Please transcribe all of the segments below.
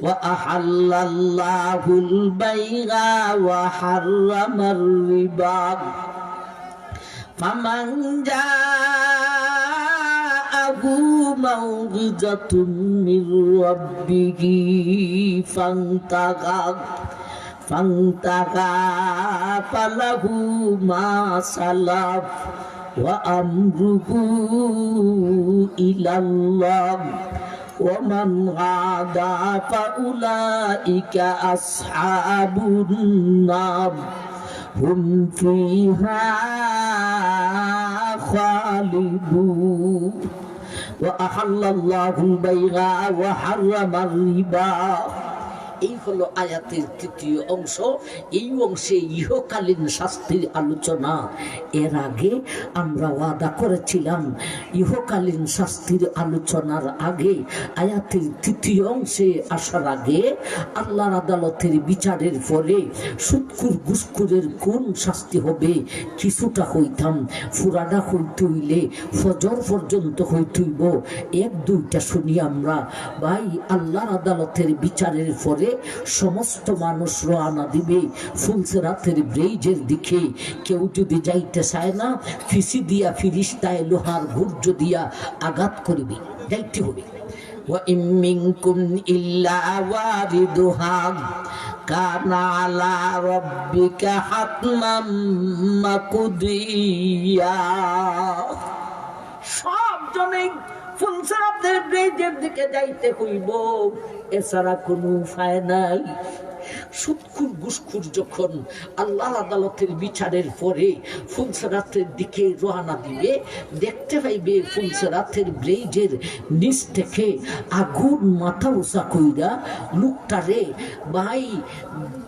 وأحل الله البيع وحرم الربا فمن جاءه موعظة من ربه فانتهى فانتهى فله ما سلف وأمره إلى الله ومن عاد فأولئك أصحاب النار. هم فيها خالدون. وأحل الله البيع وحرم الربا. এই হলো আয়াতের তৃতীয় অংশ। এই অংশে ইহকালীন শাস্তির আলোচনা। এর আগে আমরা ওয়াদা করেছিলাম, ইহকালীন শাস্তির আলোচনার আগে, আয়াতের তৃতীয় অংশে আসার আগে আল্লাহর আদালতের বিচারের পরে সুৎকুর গুসকুরের কোন শাস্তি হবে কিছুটা হইতাম, ফুরাডা হইতে হইলে, ফজর পর্যন্ত হইতইব এক দুইটা শুনি আমরা। ভাই, আল্লাহর আদালতের বিচারের পরে সমস্ত মানুষ রওনা দিবে ফুলসেরাতের ব্রেইজের দিকে কেউ যদি যাইতে চায় না ফিসি দিয়া ফিরিস্তায় লোহার গুর্জ দিয়া আঘাত করিবে যাইতে হবে وإن منكم إلا واردها كان على ربك حتما مقضيا সব জনে ফুলসরাতের ব্রেজের দিকে যাইতে হইব। এছাড়া কোনো উপায় নাই। সুৎখুর গুসখুর যখন আল্লাহ আদালতের বিচারের পরে ফুলসরাতের দিকে রওনা দিবে দেখতে পাইবে ফুলসরাতের ব্লেজের নিচ থেকে আগুন মাথা উঁচা কইরা লোকটারে ভাই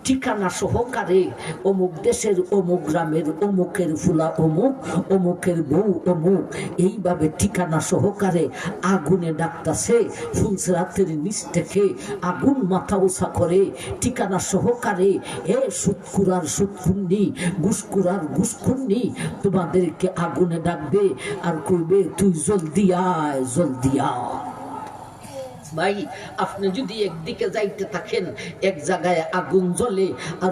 ঠিকানা সহকারে অমুক দেশের অমুক গ্রামের অমুকের ফুলা অমুক, অমুকের বউ অমুক, এইভাবে ঠিকানা সহকারে আগুনে ডাকতাছে ফুলসরাতের নিচ থেকে আগুন মাথা উঁচা করে ঠিকানা সহকারে এ সুৎকুরার সুৎকুন্নি গুসকুরার গুসকুন্নি তোমাদেরকে আগুনে ডাকবে আর করবে তুই জলদি আয় জলদি আয়। ভাই, আপনি যদি একদিকে যাইতে থাকেন, এক জায়গায় আগুন জ্বলে আর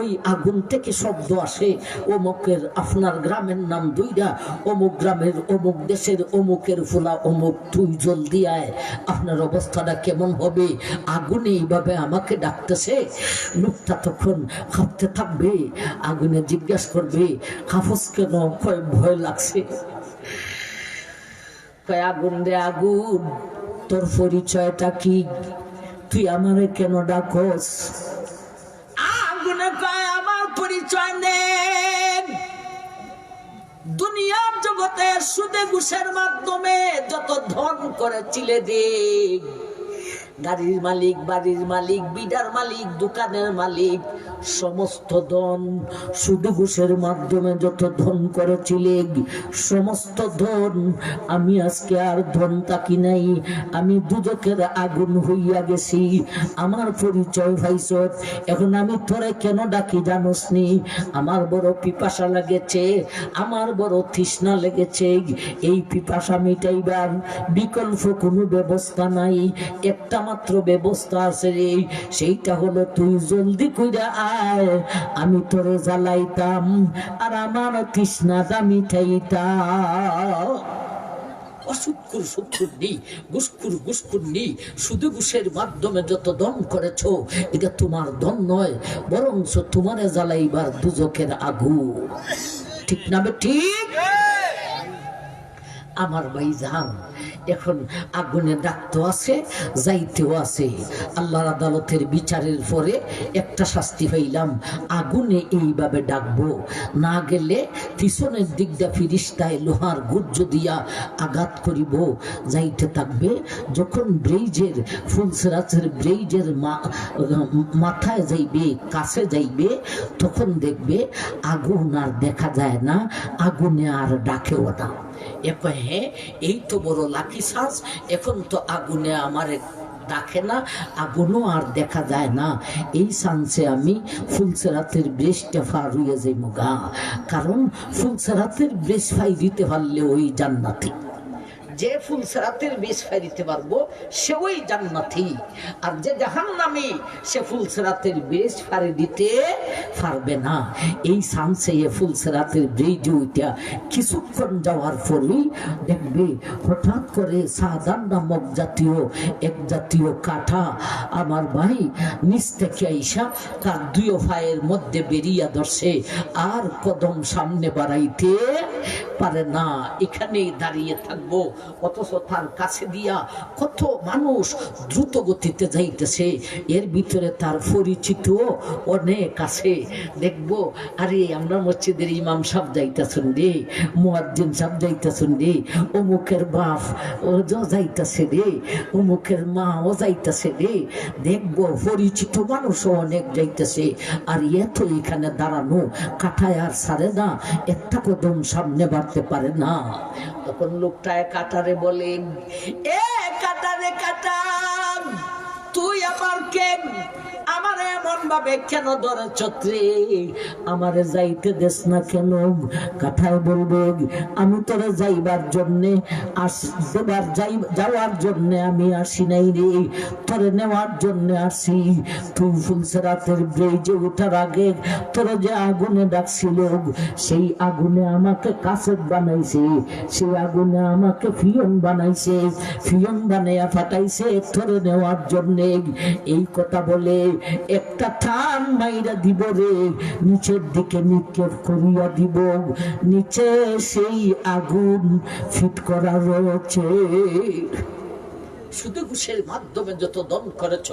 ওই আগুন থেকে শব্দ আসে, অমুকের আপনার গ্রামের নাম দুইটা অমুক গ্রামের, অমুক দেশের, অমুকের ফুলা, অমুক তুই জলদি আয়, আপনার অবস্থাটা কেমন হবে? আগুনে এইভাবে আমাকে ডাকতেছে, লোকটা তখন কাঁপতে থাকবে, আগুনে জিজ্ঞাসা করবে, কাফস কেন? ভয় লাগছে? কয়, আগুন রে আগুন। তোর পরিচয়টা কি? তুই আমার কেন ডাকস? আগুনে কয় আমার পরিচয় দুনিয়ার জগতে সুদে ঘুষের মাধ্যমে যত ধন করেছিলে দেখ গাড়ির মালিক, বাড়ির মালিক, বিডার মালিক, দোকানের মালিক, সমস্ত ধন সুদে ঘুষের মাধ্যমে যত ধন করেছিলে, সমস্ত ধন আমি আজকে আর ধন তাকি নাই। আমি দুদকের আগুন হইয়া গেছি। আমার পরিচয় ভাইস এখন আমি তোরে কেন ডাকি জানোস নি আমার বড় পিপাসা লেগেছে, আমার বড় তৃষ্ণা লেগেছে। এই পিপাসা মিটাইবার বিকল্প কোনো ব্যবস্থা নাই। একটা মাত্র ব্যবস্থা আছে রে। সেইটা হলো তুই জলদি কইরা আয়। আমি তোরে জ্বালাইতাম আর আমার অসুক্ষুর সুক্ষুর নেই গুসকুর গুসকুর নেই। শুধু ঘুষের মাধ্যমে যত দন করেছ এটা তোমার দন নয় বরঞ্চ তোমারে জ্বালাইবার দুজকের আগু ঠিক না ঠিক? আমার ভাই যান এখন আগুনে ডাকতে আছে, যাইতেও আছে। আল্লাহর আদালতের বিচারের পরে একটা শাস্তি হইলাম আগুনে এইভাবে ডাকবো। না গেলে পিছনের দিকটা ফিরিস্তায় লোহার গুজ্জ দিয়া আঘাত করিব। যাইতে থাকবে, যখন ব্রেইজের ফুলসরাচের ব্রেইজের মাথায় যাইবে, কাছে যাইবে, তখন দেখবে আগুন আর দেখা যায় না, আগুনে আর ডাকেও না। এখন হ্যাঁ এই তো বড় লাকি সাজ, এখন তো আগুনে আমার ডাকে না, আগুনও আর দেখা যায় না। এই সানসে আমি ফুলসেরাতের বেশটা ফার হইয়া যাই গা। কারণ ফুলসেরাতের ব্রেশ ফাই দিতে পারলে ওই জান্নাতি। যে ফুলসেরাতের বিষ ফেরিতে পারব সে ওই জান্নাতি। আর যে জাহান্নামী, সে ফুলসেরাতের বিষ ফারি দিতে পারবে না। এই সানসে এ ফুলসেরাতের ব্রিজ ওইটা কিছুক্ষণ যাওয়ার পরেই দেখবে, হঠাৎ করে সাদান নামক জাতীয়, এক জাতীয় কাঠা আমার ভাই নিচ থেকে আইসা তার দুই ভাইয়ের মধ্যে বেরিয়া ধরছে। আর কদম সামনে বাড়াইতে পারে না। এখানেই দাঁড়িয়ে থাকব। অথচ তার কাছে দিয়া কত মানুষ দ্রুত গতিতে যাইতেছে। এর ভিতরে তার পরিচিত অনেক আছে। দেখব, আরে আমরা মসজিদের ইমাম সাহ যাইতেছেন রে, মুয়াজ্জিন সাহ যাইতেছেন রে, অমুকের বাপ ও যাইতেছে রে, অমুকের মা ও যাইতেছে রে। দেখব, পরিচিত মানুষও অনেক যাইতেছে। আর এত এখানে দাঁড়ানো কাঠায় আর সারে না। একটা কদম সামনে বাড়তে পারে না। তখন লোকটায় কাটারে বলে এ কাটারে কাটা আমারে যাইতে দেস না কেন? কাঠায় বলবে, আমি তোরে যাইবার জন্যে আস, দেবার যাই, যাওয়ার জন্যে আমি আসি নাই রে। তোরে নেওয়ার জন্যে আসি। তুই ফুলসেরাতের ব্রেজে ওঠার আগে তোরে যে আগুনে ডাকছিল, সেই আগুনে আমাকে কাসেট বানাইছে। সেই আগুনে আমাকে ফিয়ন বানাইছে। ফিয়ন বানাইয়া ফাটাইছে তোরে নেওয়ার জন্যে। এই কথা বলে একটা টান মাইরা দিব রে, নিচের দিকে নিক্ষেপ করিয়া দিব। নিচে সেই আগুন ফিট করা রয়েছে। শুধু ঘুষের মাধ্যমে যত দন করেছ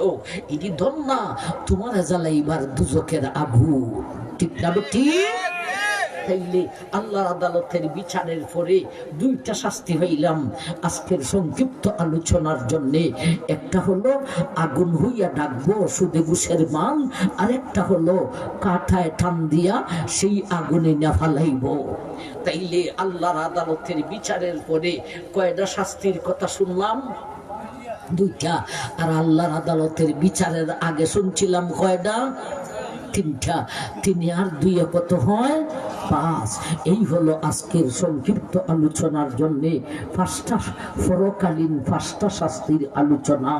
এটি দন না তোমার জ্বালাইবার দুজকের আগুন। ঠিক না ঠিক তাইলে আল্লাহ আদালতের বিচারের পরে দুইটা শাস্তি হইলাম। আজকের সংক্ষিপ্ত আলোচনার জন্যে একটা হলো আগুন হইয়া ডাকবো সুদে ঘুষের মান, আর একটা হলো কাঠায় টান দিয়া সেই আগুনে না তাইলে আল্লাহর আদালতের বিচারের পরে কয়টা শাস্তির কথা শুনলাম? দুইটা। আর আল্লাহর আদালতের বিচারের আগে শুনছিলাম কয়টা? তিনটা, তিনি আর দুই কত হয় পাঁচ এই হলো আজকের সংক্ষিপ্ত আলোচনার জন্যে পাঁচটা পরকালীন পাঁচটা শাস্তির আলোচনা।